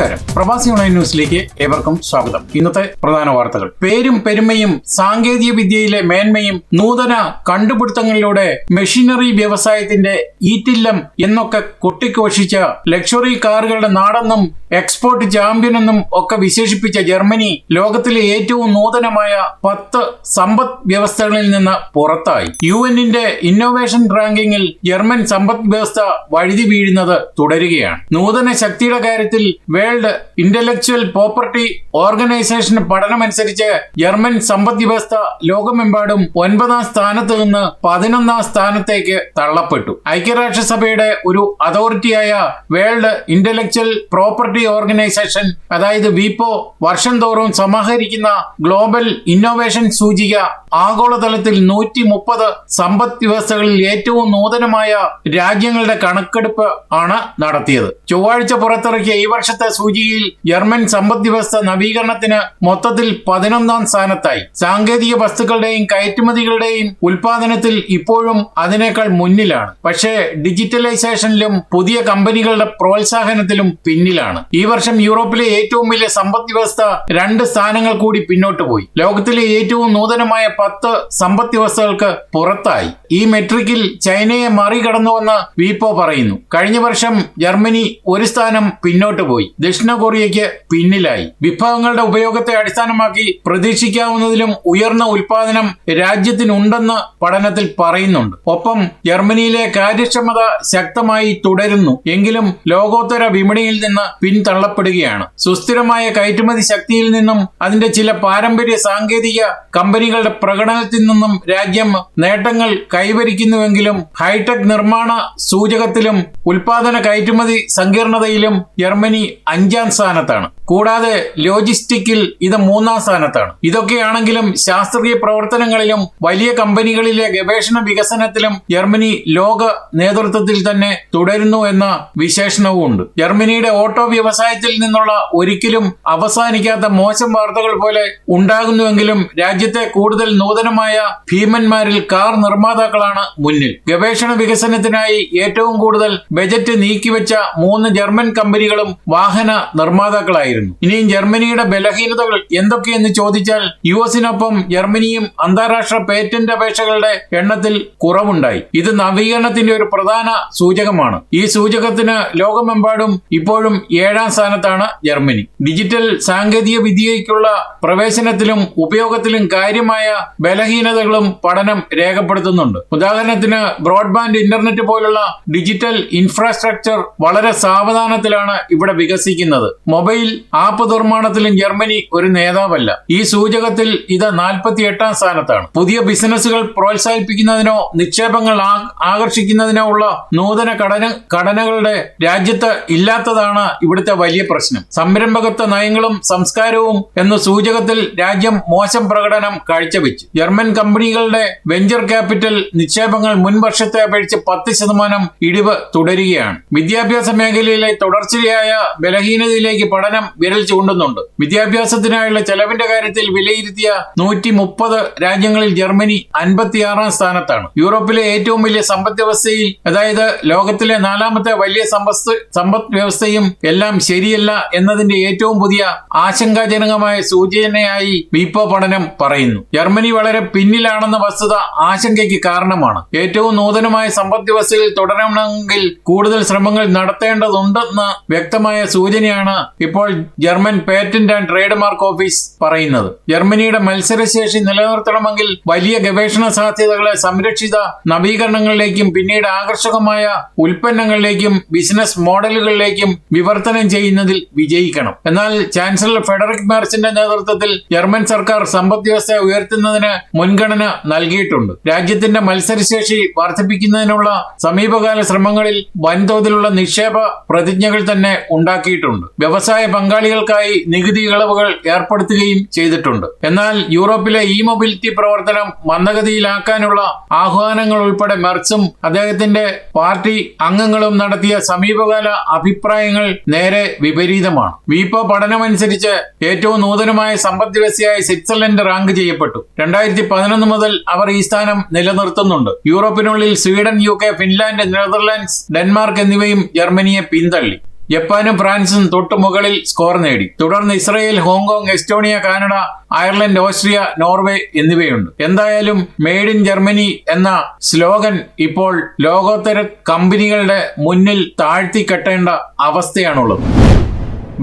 നമസ്കാരം. പ്രവാസി ഓൺലൈൻ ന്യൂസിലേക്ക് ഏവർക്കും സ്വാഗതം. ഇന്നത്തെ പ്രധാന വാർത്തകൾ. പേരും പെരുമയും സാങ്കേതിക വിദ്യയിലെ മേന്മയും നൂതന കണ്ടുപിടുത്തങ്ങളിലൂടെ മെഷീനറി വ്യവസായത്തിന്റെ ഈറ്റില്ലം എന്നൊക്കെ കൊട്ടിക്കോഷിച്ച ലക്ഷറി കാറുകളുടെ നാടെന്നും എക്സ്പോർട്ട് ചാമ്പ്യൻ എന്നും ഒക്കെ വിശേഷിപ്പിച്ച ജർമ്മനി ലോകത്തിലെ ഏറ്റവും നൂതനമായ പത്ത് സമ്പദ് വ്യവസ്ഥകളിൽ നിന്ന് പുറത്തായി. യു എന്നിന്റെ ഇന്നോവേഷൻ റാങ്കിങ്ങിൽ ജർമ്മൻ സമ്പദ് വ്യവസ്ഥ വഴുതി വീഴുന്നത് തുടരുകയാണ്. നൂതന ശക്തിയുടെ കാര്യത്തിൽ വേൾഡ് ഇന്റലക്ച്വൽ പ്രോപ്പർട്ടി ഓർഗനൈസേഷൻ പഠനമനുസരിച്ച് ജർമ്മൻ സമ്പദ് വ്യവസ്ഥ ലോകമെമ്പാടും ഒൻപതാം സ്ഥാനത്ത് നിന്ന് പതിനൊന്നാം സ്ഥാനത്തേക്ക് തള്ളപ്പെട്ടു. ഐക്യരാഷ്ട്രസഭയുടെ ഒരു അതോറിറ്റിയായ വേൾഡ് ഇന്റലക്ച്വൽ പ്രോപ്പർട്ടി ഓർഗനൈസേഷൻ അതായത് വിപോ വർഷം തോറും സമാഹരിക്കുന്ന ഗ്ലോബൽ ഇന്നോവേഷൻ സൂചിക ആഗോളതലത്തിൽ നൂറ്റി മുപ്പത് സമ്പദ് വ്യവസ്ഥകളിൽ ഏറ്റവും നൂതനമായ രാജ്യങ്ങളുടെ കണക്കെടുപ്പ് ആണ് നടത്തിയത്. ചൊവ്വാഴ്ച പുറത്തിറക്കിയ ഈ വർഷത്തെ സൂചികയിൽ ജർമ്മൻ സമ്പദ് വ്യവസ്ഥ നവീകരണത്തിന് മൊത്തത്തിൽ പതിനൊന്നാം സ്ഥാനത്തായി. സാങ്കേതിക വസ്തുക്കളുടെയും കയറ്റുമതികളുടെയും ഉൽപാദനത്തിൽ ഇപ്പോഴും അതിനേക്കാൾ മുന്നിലാണ്. പക്ഷേ ഡിജിറ്റലൈസേഷനിലും പുതിയ കമ്പനികളുടെ പ്രോത്സാഹനത്തിലും പിന്നിലാണ്. ഈ വർഷം യൂറോപ്പിലെ ഏറ്റവും വലിയ സമ്പദ് വ്യവസ്ഥ രണ്ട് സ്ഥാനങ്ങൾ കൂടി പിന്നോട്ട് പോയി. ലോകത്തിലെ ഏറ്റവും നൂതനമായ പത്ത് സമ്പദ് വ്യവസ്ഥകൾക്ക് പുറത്തായി. ഈ മെട്രിക്കിൽ ചൈനയെ മറികടന്നുവെന്ന് വിപോ പറയുന്നു. കഴിഞ്ഞ വർഷം ജർമ്മനി ഒരു സ്ഥാനം പിന്നോട്ട് പോയി. ദക്ഷിണ കൊറിയയ്ക്ക് പിന്നിലായി. വിഭവങ്ങളുടെ ഉപയോഗത്തെ അടിസ്ഥാനമാക്കി പ്രതീക്ഷിക്കാവുന്നതിലും ഉയർന്ന ഉൽപാദനം രാജ്യത്തിനുണ്ടെന്ന് പഠനത്തിൽ പറയുന്നുണ്ട്. ഒപ്പം ജർമ്മനിയിലെ കാര്യക്ഷമത ശക്തമായി തുടരുന്നു. എങ്കിലും ലോകോത്തര വിപണിയിൽ നിന്ന് പിന്തള്ളപ്പെടുകയാണ്. സുസ്ഥിരമായ കയറ്റുമതി ശക്തിയിൽ നിന്നും അതിന്റെ ചില പാരമ്പര്യ സാങ്കേതിക കമ്പനികളുടെ പ്രകടനത്തിൽ നിന്നും രാജ്യം നേട്ടങ്ങൾ കൈവരിക്കുന്നുവെങ്കിലും ഹൈടെക് നിർമ്മാണ സൂചകത്തിലും ഉൽപാദന കയറ്റുമതി സങ്കീർണതയിലും ജർമ്മനി അഞ്ചാം സ്ഥാനത്താണ്. കൂടാതെ ലോജിസ്റ്റിക്കിൽ ഇത് മൂന്നാം സ്ഥാനത്താണ്. ഇതൊക്കെയാണെങ്കിലും ശാസ്ത്രീയ പ്രവർത്തനങ്ങളിലും വലിയ കമ്പനികളിലെ ഗവേഷണ വികസനത്തിലും ജർമ്മനി ലോക നേതൃത്വത്തിൽ തന്നെ തുടരുന്നു എന്ന വിശേഷണവും ഉണ്ട്. ജർമ്മനിയുടെ ഓട്ടോ വ്യവസായത്തിൽ നിന്നുള്ള ഒരിക്കലും അവസാനിക്കാത്ത മോശം വാർത്തകൾ പോലെ ഉണ്ടാകുന്നുവെങ്കിലും രാജ്യത്തെ കൂടുതൽ നൂതനമായ ഭീമന്മാരിൽ കാർ നിർമ്മാതാക്കളാണ് മുന്നിൽ. ഗവേഷണ വികസനത്തിനായി ഏറ്റവും കൂടുതൽ ബജറ്റ് നീക്കിവെച്ച മൂന്ന് ജർമ്മൻ കമ്പനികളും വാഹന നിർമ്മാതാക്കളായിരുന്നു. ഇനിയും ജർമ്മനിയുടെ ബലഹീനതകൾ എന്തൊക്കെയെന്ന് ചോദിച്ചാൽ യു എസിനൊപ്പം ജർമ്മനിയും അന്താരാഷ്ട്ര പേറ്റന്റ് അപേക്ഷകളുടെ എണ്ണത്തിൽ കുറവുണ്ടായി. ഇത് നവീകരണത്തിന്റെ ഒരു പ്രധാന സൂചകമാണ്. ഈ സൂചകത്തിന് ലോകമെമ്പാടും ഇപ്പോഴും ഏഴാം സ്ഥാനത്താണ് ജർമ്മനി. ഡിജിറ്റൽ സാങ്കേതിക വിദ്യയ്ക്കുള്ള പ്രവേശനത്തിലും ഉപയോഗത്തിലും കാര്യമായ ബലഹീനതകളും പഠനം രേഖപ്പെടുത്തുന്നുണ്ട്. ഉദാഹരണത്തിന് ബ്രോഡ്ബാൻഡ് ഇന്റർനെറ്റ് പോലുള്ള ഡിജിറ്റൽ ഇൻഫ്രാസ്ട്രക്ചർ വളരെ സാവധാനത്തിലാണ് ഇവിടെ വികസിക്കുന്നത്. മൊബൈൽ ആപ്പ് നിർമ്മാണത്തിലും ജർമ്മനി ഒരു നേതാവല്ല. ഈ സൂചകത്തിൽ ഇത് നാൽപ്പത്തി എട്ടാം സ്ഥാനത്താണ്. പുതിയ ബിസിനസ്സുകൾ പ്രോത്സാഹിപ്പിക്കുന്നതിനോ നിക്ഷേപങ്ങൾ ആകർഷിക്കുന്നതിനോ ഉള്ള നൂതന ഘടന ഘടനകളുടെ രാജ്യത്ത് ഇല്ലാത്തതാണ് ഇവിടുത്തെ വലിയ പ്രശ്നം. സംരംഭകത്വ നയങ്ങളും സംസ്കാരവും എന്ന സൂചകത്തിൽ രാജ്യം മോശം പ്രകടനം കാഴ്ചവെച്ചു. ജർമ്മൻ കമ്പനികളുടെ വെഞ്ചർ ക്യാപിറ്റൽ നിക്ഷേപങ്ങൾ മുൻ വർഷത്തെ അപേക്ഷിച്ച് പത്ത് ശതമാനം ഇടിവ് തുടരുകയാണ്. വിദ്യാഭ്യാസ മേഖലയിലെ തുടർച്ചയായ ബലഹീനതയിലേക്ക് പഠനം വിരൽ ചൂണ്ടുന്നുണ്ട് വിദ്യാഭ്യാസത്തിനായുള്ള ചെലവിന്റെ കാര്യത്തിൽ വിലയിരുത്തിയ നൂറ്റി മുപ്പത് രാജ്യങ്ങളിൽ ജർമ്മനി അൻപത്തിയാറാം സ്ഥാനത്താണ്. യൂറോപ്പിലെ ഏറ്റവും വലിയ സമ്പദ് വ്യവസ്ഥയിൽ അതായത് ലോകത്തിലെ നാലാമത്തെ വലിയ സമ്പത്ത് സമ്പദ് വ്യവസ്ഥയും എല്ലാം ശരിയല്ല എന്നതിന്റെ ഏറ്റവും പുതിയ ആശങ്കാജനകമായ സൂചനയായി വിപോ പഠനം പറയുന്നു. ജർമ്മനി വളരെ പിന്നിലാണെന്ന വസ്തുത ആശങ്കയ്ക്ക് കാരണമാണ്. ഏറ്റവും നൂതനമായ സമ്പദ് വ്യവസ്ഥയിൽ തുടരണമെങ്കിൽ കൂടുതൽ ശ്രമങ്ങൾ നടത്തേണ്ടതുണ്ടെന്ന വ്യക്തമായ സൂചനയാണ് ഇപ്പോൾ German patent and trade mark office പറയുന്നത്. ജർമ്മനിയുടെ മത്സരശേഷി നിലനിർത്തണമെങ്കിൽ വലിയ ഗവേഷണ സാധ്യതകളെ സംരക്ഷിത നവീകരണങ്ങളിലേക്കും പിന്നീട് ആകർഷകമായ ഉൽപ്പന്നങ്ങളിലേക്കും ബിസിനസ് മോഡലുകളിലേക്കും വിവർത്തനം ചെയ്യുന്നതിൽ വിജയിക്കണം. എന്നാൽ ചാൻസലർ ഫെഡറിക് മാർച്ചിന്റെ നേതൃത്വത്തിൽ ജർമ്മൻ സർക്കാർ സമ്പദ് വ്യവസ്ഥ ഉയർത്തുന്നതിന് മുൻഗണന നൽകിയിട്ടുണ്ട്. രാജ്യത്തിന്റെ മത്സരശേഷി വർദ്ധിപ്പിക്കുന്നതിനുള്ള സമീപകാല ശ്രമങ്ങളിൽ വൻതോതിലുള്ള നിക്ഷേപ പ്രതിജ്ഞകൾ തന്നെ ഉണ്ടാക്കിയിട്ടുണ്ട്. വ്യവസായ പങ്കാളികൾക്കായി നികുതി ഇളവുകൾ ഏർപ്പെടുത്തുകയും ചെയ്തിട്ടുണ്ട്. എന്നാൽ യൂറോപ്പിലെ ഇ മൊബിലിറ്റി പ്രവർത്തനം മന്ദഗതിയിലാക്കാനുള്ള ആഹ്വാനങ്ങൾ ഉൾപ്പെടെ മെർച്ചും അദ്ദേഹത്തിന്റെ പാർട്ടി അംഗങ്ങളും നടത്തിയ സമീപകാല അഭിപ്രായങ്ങൾ നേരെ വിപരീതമാണ്. വിപോ പഠനമനുസരിച്ച് ഏറ്റവും നൂതനമായ സമ്പദ് വ്യവസ്ഥയായി സ്വിറ്റ്സർലൻഡ് റാങ്ക് ചെയ്യപ്പെട്ടു. രണ്ടായിരത്തി പതിനൊന്ന് മുതൽ അവർ ഈ സ്ഥാനം നിലനിർത്തുന്നുണ്ട്. യൂറോപ്പിനുള്ളിൽ സ്വീഡൻ യു ഫിൻലാൻഡ് നെതർലാൻഡ്സ് ഡെൻമാർക്ക് എന്നിവയും ജർമ്മനിയെ പിന്തള്ളി. ജപ്പാനും ഫ്രാൻസും തൊട്ടുമുകളിൽ സ്കോർ നേടി. തുടർന്ന് Israel Hong Kong Estonia Canada Ireland Austria Norway എന്നിവയുണ്ട്. എന്തായാലും മെയ്ഡ് ഇൻ ജർമ്മനി എന്ന സ്ലോഗൻ ഇപ്പോൾ ലോകോത്തര കമ്പനികളുടെ മുന്നിൽ താഴ്ത്തി കെട്ടേണ്ട അവസ്ഥയാണുള്ളത്.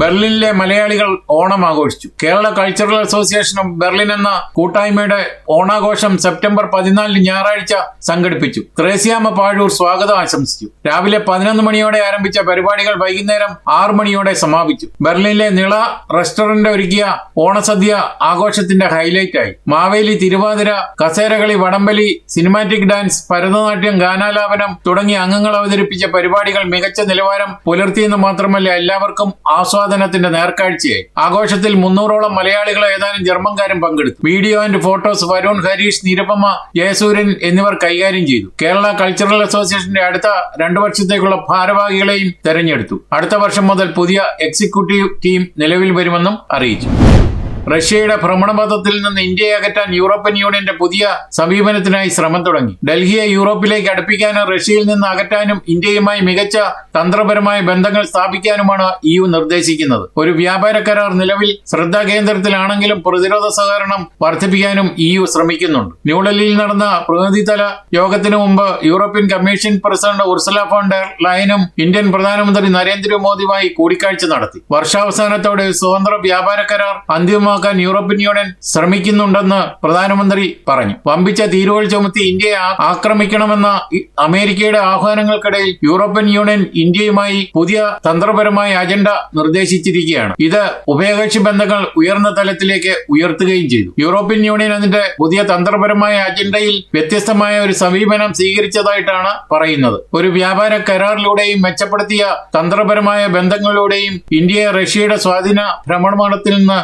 ബെർലിനിലെ മലയാളികൾ ഓണം ആഘോഷിച്ചു Kerala cultural association of Berlin എന്ന കൂട്ടായ്മയുടെ ഓണാഘോഷം സെപ്റ്റംബർ പതിനാലിന് ഞായറാഴ്ച സംഘടിപ്പിച്ചു. ത്രേസ്യാമ പാഴൂർ സ്വാഗതം ആശംസിച്ചു. രാവിലെ പതിനൊന്ന് മണിയോടെ ആരംഭിച്ച പരിപാടികൾ വൈകുന്നേരം ആറു മണിയോടെ സമാപിച്ചു. ബെർലിനിലെ നിള റെസ്റ്റോറന്റ് ഒരുക്കിയ ഓണസദ്യ ആഘോഷത്തിന്റെ ഹൈലൈറ്റ് ആയി. മാവേലി തിരുവാതിര കസേരകളി വടംവലി സിനിമാറ്റിക് ഡാൻസ് ഭരതനാട്യം ഗാനാലാപനം തുടങ്ങിയ അംഗങ്ങൾ അവതരിപ്പിച്ച പരിപാടികൾ മികച്ച നിലവാരം പുലർത്തിയെന്ന് മാത്രമല്ല എല്ലാവർക്കും ആസ്വാദനത്തിന്റെ നേർക്കാഴ്ചയായി. ആഘോഷത്തിൽ മുന്നൂറോളം മലയാളികൾ ഏതാനും ജർമ്മൻകാരും പങ്കെടുത്തു. Video and photos Varun Harish Nirupama Jayasuryan എന്നിവർ കൈകാര്യം ചെയ്തു. കേരള കൾച്ചറൽ അസോസിയേഷന്റെ അടുത്ത രണ്ടു വർഷത്തേക്കുള്ള ഭാരവാഹികളെയും തെരഞ്ഞെടുത്തു. അടുത്ത വർഷം മുതൽ പുതിയ എക്സിക്യൂട്ടീവ് ടീം നിലവിൽ വരുമെന്നും അറിയിച്ചു. റഷ്യയുടെ ഭ്രമണപഥത്തിൽ നിന്ന് ഇന്ത്യയെ അകറ്റാൻ യൂറോപ്യൻ യൂണിയന്റെ പുതിയ സമീപനത്തിനായി ശ്രമം തുടങ്ങി. ഡൽഹിയെ യൂറോപ്പിലേക്ക് അടുപ്പിക്കാനും റഷ്യയിൽ നിന്ന് അകറ്റാനും ഇന്ത്യയുമായി മികച്ച തന്ത്രപരമായ ബന്ധങ്ങൾ സ്ഥാപിക്കാനുമാണ് ഇയു നിർദ്ദേശിക്കുന്നത്. ഒരു വ്യാപാര കരാർ നിലവിൽ ശ്രദ്ധാകേന്ദ്രത്തിലാണെങ്കിലും പ്രതിരോധ സഹകരണം വർദ്ധിപ്പിക്കാനും ഇയു ശ്രമിക്കുന്നുണ്ട്. ന്യൂഡൽഹിയിൽ നടന്ന പ്രതിനിധിതല യോഗത്തിന് മുമ്പ് European commission president Ursula von ലൈനും ഇന്ത്യൻ പ്രധാനമന്ത്രി നരേന്ദ്രമോദിയുമായി കൂടിക്കാഴ്ച നടത്തി. വർഷാവസാനത്തോടെ സ്വതന്ത്ര വ്യാപാര കരാർ അന്തിമമാക്കാൻ യൂറോപ്യൻ യൂണിയൻ ശ്രമിക്കുന്നുണ്ടെന്ന് പ്രധാനമന്ത്രി പറഞ്ഞു. വമ്പിച്ച തീരുവൾ ചുമത്തി ഇന്ത്യയെ ആക്രമിക്കണമെന്ന അമേരിക്കയുടെ ആഹ്വാനങ്ങൾക്കിടയിൽ യൂറോപ്യൻ യൂണിയൻ ഇന്ത്യയുമായി പുതിയ തന്ത്രപരമായ അജണ്ട നിർദ്ദേശിച്ചിരിക്കുകയാണ്. ഇത് ഉഭയകക്ഷി ബന്ധങ്ങൾ ഉയർന്ന തലത്തിലേക്ക് ഉയർത്തുകയും ചെയ്തു. യൂറോപ്യൻ യൂണിയൻ അതിന്റെ പുതിയ തന്ത്രപരമായ അജണ്ടയിൽ വ്യത്യസ്തമായ ഒരു സമീപനം സ്വീകരിച്ചതായിട്ടാണ് പറയുന്നത്. ഒരു വ്യാപാര കരാറിലൂടെയും മെച്ചപ്പെടുത്തിയ തന്ത്രപരമായ ബന്ധങ്ങളിലൂടെയും ഇന്ത്യയെ റഷ്യയുടെ സ്വാധീന ഭ്രമണത്തിൽ നിന്ന്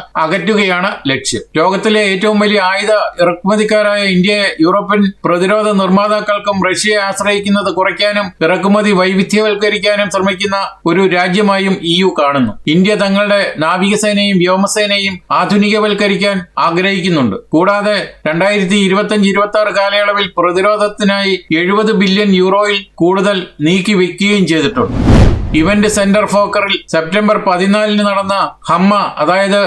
അകറ്റുകയാണ് ലക്ഷ്യം. ലോകത്തിലെ ഏറ്റവും വലിയ ആയുധ ഇറക്കുമതിക്കാരായ ഇന്ത്യയെ യൂറോപ്യൻ പ്രതിരോധ നിർമ്മാതാക്കൾക്കും റഷ്യയെ ആശ്രയിക്കുന്നത് കുറയ്ക്കാനും ഇറക്കുമതി വൈവിധ്യവൽക്കരിക്കാനും ശ്രമിക്കുന്ന ഒരു രാജ്യമായും ഇ യു കാണുന്നു. ഇന്ത്യ തങ്ങളുടെ നാവികസേനയും വ്യോമസേനയും ആധുനികവൽക്കരിക്കാൻ ആഗ്രഹിക്കുന്നുണ്ട്. കൂടാതെ രണ്ടായിരത്തി ഇരുപത്തിയഞ്ച് ഇരുപത്തി ആറ് കാലയളവിൽ പ്രതിരോധത്തിനായി എഴുപത് ബില്യൺ യൂറോയിൽ കൂടുതൽ നീക്കി വെക്കുകയും ചെയ്തിട്ടുണ്ട്. ഇവന്റ് സെന്റർ ഫോക്കറിൽ സെപ്റ്റംബർ പതിനാലിന് നടന്ന ഹമ്മ അതായത്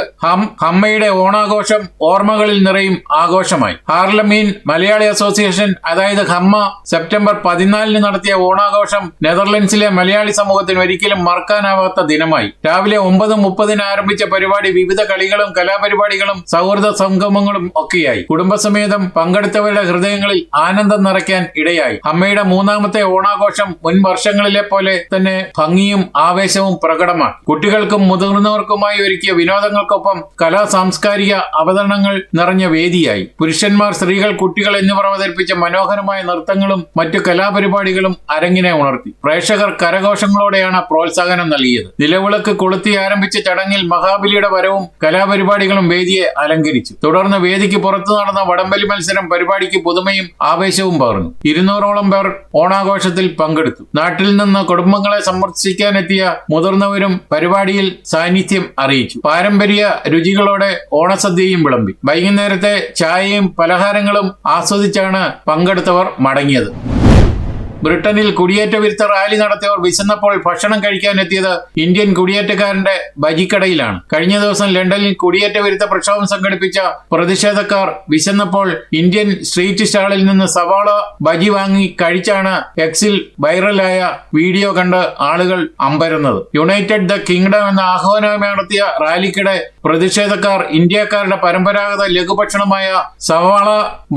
ഹമ്മയുടെ ഓണാഘോഷം ഓർമ്മകളിൽ നിറയും ആഘോഷമായി. ഹാർലമീൻ മലയാളി അസോസിയേഷൻ അതായത് ഹമ്മ സെപ്റ്റംബർ പതിനാലിന് നടത്തിയ ഓണാഘോഷം നെതർലൻഡ്സിലെ മലയാളി സമൂഹത്തിന് ഒരിക്കലും മറക്കാനാവാത്ത ദിനമായി. രാവിലെ ഒമ്പത് മുപ്പതിന് ആരംഭിച്ച പരിപാടി വിവിധ കളികളും കലാപരിപാടികളും സൗഹൃദ സംഗമങ്ങളും ഒക്കെയായി. കുടുംബസമേതം പങ്കെടുത്തവരുടെ ഹൃദയങ്ങളിൽ ആനന്ദം നിറയ്ക്കാൻ ഇടയായി. അമ്മയുടെ മൂന്നാമത്തെ ഓണാഘോഷം മുൻ വർഷങ്ങളിലെ പോലെ തന്നെ ഭംഗിയും ആവേശവും പ്രകടമാണ്. കുട്ടികൾക്കും മുതിർന്നവർക്കുമായി ഒരുക്കിയ വിനോദങ്ങൾക്കൊപ്പം കലാ സാംസ്കാരിക അവതരണങ്ങൾ നിറഞ്ഞ വേദിയായി. പുരുഷന്മാർ സ്ത്രീകൾ കുട്ടികൾ എന്നിവർ അവതരിപ്പിച്ച മനോഹരമായ നൃത്തങ്ങളും മറ്റു കലാപരിപാടികളും അരങ്ങിനെ ഉണർത്തി. പ്രേക്ഷകർ കരഘോഷങ്ങളോടെയാണ് പ്രോത്സാഹനം നൽകിയത്. നിലവിളക്ക് കൊളുത്തി ആരംഭിച്ച ചടങ്ങിൽ മഹാബലിയുടെ വരവും കലാപരിപാടികളും വേദിയെ അലങ്കരിച്ചു. തുടർന്ന് വേദിക്ക് പുറത്തു നടന്ന വടംവലി മത്സരം പരിപാടിക്ക് പുതുമയും ആവേശവും പകർന്നു. ഇരുന്നൂറോളം പേർ ഓണാഘോഷത്തിൽ പങ്കെടുത്തു. നാട്ടിൽ നിന്ന് കുടുംബങ്ങളെ സന്ദർശിക്കാനെത്തിയ മുതിർന്നവരും പരിപാടിയിൽ സാന്നിധ്യം അറിയിച്ചു. പാരമ്പര്യ രുചികളോടെ ഓണസദ്യയും വിളമ്പി. വൈകുന്നേരത്തെ ചായയും പലഹാരങ്ങളും ആസ്വദിച്ചാണ് പങ്കെടുത്തവർ മടങ്ങിയത്. ബ്രിട്ടനിൽ കുടിയേറ്റ വിരുദ്ധ റാലി നടത്തിയവർ വിശന്നപ്പോൾ ഭക്ഷണം കഴിക്കാനെത്തിയത് ഇന്ത്യൻ കുടിയേറ്റക്കാരന്റെ ബജിക്കടയിലാണ്. കഴിഞ്ഞ ദിവസം ലണ്ടനിൽ കുടിയേറ്റ വിരുദ്ധ പ്രക്ഷോഭം സംഘടിപ്പിച്ച പ്രതിഷേധക്കാർ വിശന്നപ്പോൾ ഇന്ത്യൻ സ്ട്രീറ്റ് സ്റ്റാളിൽ നിന്ന് സവാള ബജി വാങ്ങി കഴിച്ചാണ് എക്സിൽ വൈറലായ വീഡിയോ കണ്ട് ആളുകൾ അമ്പരുന്നത്. യുണൈറ്റഡ് ദ കിങ്ഡം എന്ന ആഹ്വാനം നടത്തിയ റാലിക്കിടെ പ്രതിഷേധക്കാർ ഇന്ത്യക്കാരുടെ പരമ്പരാഗത ലഘുഭക്ഷണമായ സവാള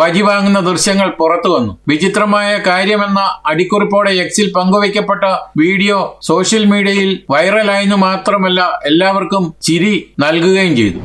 ബജി വാങ്ങുന്ന ദൃശ്യങ്ങൾ പുറത്തു വന്നു. വിചിത്രമായ കാര്യമെന്ന അടിക്കുറിപ്പോടെ എക്സിൽ പങ്കുവയ്ക്കപ്പെട്ട വീഡിയോ സോഷ്യൽ മീഡിയയിൽ വൈറലായെന്നു മാത്രമല്ല എല്ലാവർക്കും ചിരി നൽകുകയും ചെയ്തു.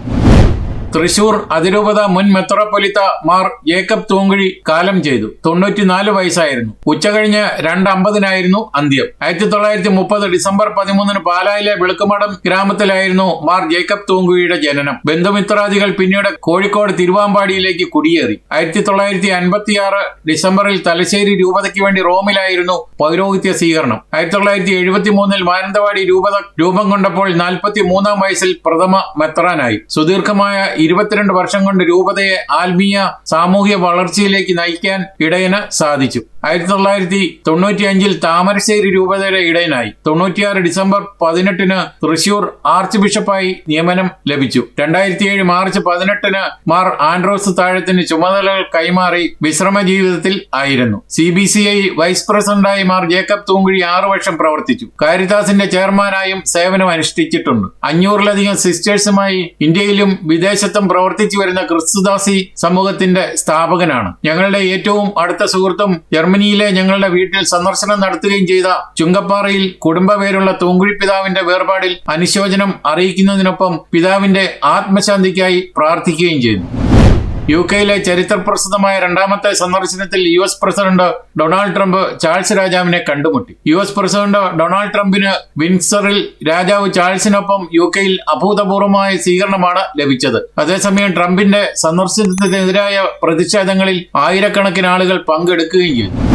തൃശൂർ അതിരൂപത മുൻ മെത്രോപൊലിത്ത മാർ ജേക്കബ് തൂങ്കുഴി കാലം ചെയ്തു. തൊണ്ണൂറ്റിനാല് വയസ്സായിരുന്നു. ഉച്ചകഴിഞ്ഞ് രണ്ട് അമ്പതിനായിരുന്നു അന്ത്യം. ആയിരത്തി തൊള്ളായിരത്തി മുപ്പത് ഡിസംബർ പതിമൂന്നിന് പാലായിലെ വിളക്കുമടം ഗ്രാമത്തിലായിരുന്നു മാർ ജേക്കബ് തൂങ്കുഴിയുടെ ജനനം. ബന്ധുമിത്രാദികൾ പിന്നീട് കോഴിക്കോട് തിരുവാമ്പാടിയിലേക്ക് കുടിയേറി. ആയിരത്തി തൊള്ളായിരത്തി അൻപത്തിയാറ് ഡിസംബറിൽ തലശ്ശേരി രൂപതയ്ക്ക് വേണ്ടി റോമിലായിരുന്നു പൗരോഹിത്യ സ്വീകരണം. ആയിരത്തി തൊള്ളായിരത്തി എഴുപത്തി മൂന്നിൽ മാനന്തവാടി രൂപത രൂപം കൊണ്ടപ്പോൾ നാൽപ്പത്തി മൂന്നാം വയസ്സിൽ പ്രഥമ മെത്രാനായി. സുദീർഘമായ ഇരുപത്തിരണ്ട് വർഷം കൊണ്ട് രൂപതയെ ആത്മീയ സാമൂഹ്യ വളർച്ചയിലേക്ക് നയിക്കാൻ ഇടയന് സാധിച്ചു. ആയിരത്തി തൊള്ളായിരത്തി തൊണ്ണൂറ്റി അഞ്ചിൽ താമരശ്ശേരി രൂപതയുടെ ഇടയനായി. തൊണ്ണൂറ്റിയാറ് ഡിസംബർ പതിനെട്ടിന് തൃശൂർ ആർച്ച് ബിഷപ്പായി നിയമനം ലഭിച്ചു. രണ്ടായിരത്തി ഏഴ് മാർച്ച് പതിനെട്ടിന് മാർ ആൻഡ്രോസ് താഴത്തിന് ചുമതലകൾ കൈമാറി വിശ്രമ ജീവിതത്തിൽ ആയിരുന്നു. C B C I vice പ്രസിഡന്റായി മാർ ജേക്കബ് തൂങ്കുഴി ആറു വർഷം പ്രവർത്തിച്ചു. കാരിതാസിന്റെ ചെയർമാനായും സേവനം അനുഷ്ഠിച്ചിട്ടുണ്ട്. അഞ്ഞൂറിലധികം സിസ്റ്റേഴ്സുമായി ഇന്ത്യയിലും വിദേശത്തും പ്രവർത്തിച്ചു വരുന്ന ക്രിസ്തുദാസി സമൂഹത്തിന്റെ സ്ഥാപകനാണ്. ഞങ്ങളുടെ ഏറ്റവും അടുത്ത സുഹൃത്തും ജർമ്മനിയിലെ ഞങ്ങളുടെ വീട്ടിൽ സന്ദർശനം നടത്തുകയും ചെയ്ത ചുങ്കപ്പാറയിൽ കുടുംബ പേരുള്ള തൂങ്കുഴി പിതാവിന്റെ വേർപാടിൽ അനുശോചനം അറിയിക്കുന്നതിനൊപ്പം പിതാവിന്റെ ആത്മശാന്തിക്കായി പ്രാർത്ഥിക്കുകയും ചെയ്തു. യു കെയിലെ ചരിത്രപ്രസിദ്ധമായ രണ്ടാമത്തെ സന്ദർശനത്തിൽ U S president Donald Trump Charles രാജാവിനെ കണ്ടുമുട്ടി. യു എസ് പ്രസിഡന്റ് ഡൊണാൾഡ് ട്രംപിന് വിൻസറിൽ രാജാവ് ചാൾസിനൊപ്പം യു കെയിൽ അഭൂതപൂർവമായ സ്വീകരണമാണ് ലഭിച്ചത്. അതേസമയം ട്രംപിന്റെ സന്ദർശനത്തിനെതിരായ പ്രതിഷേധങ്ങളിൽ ആയിരക്കണക്കിന് ആളുകൾ പങ്കെടുക്കുകയും ചെയ്തു.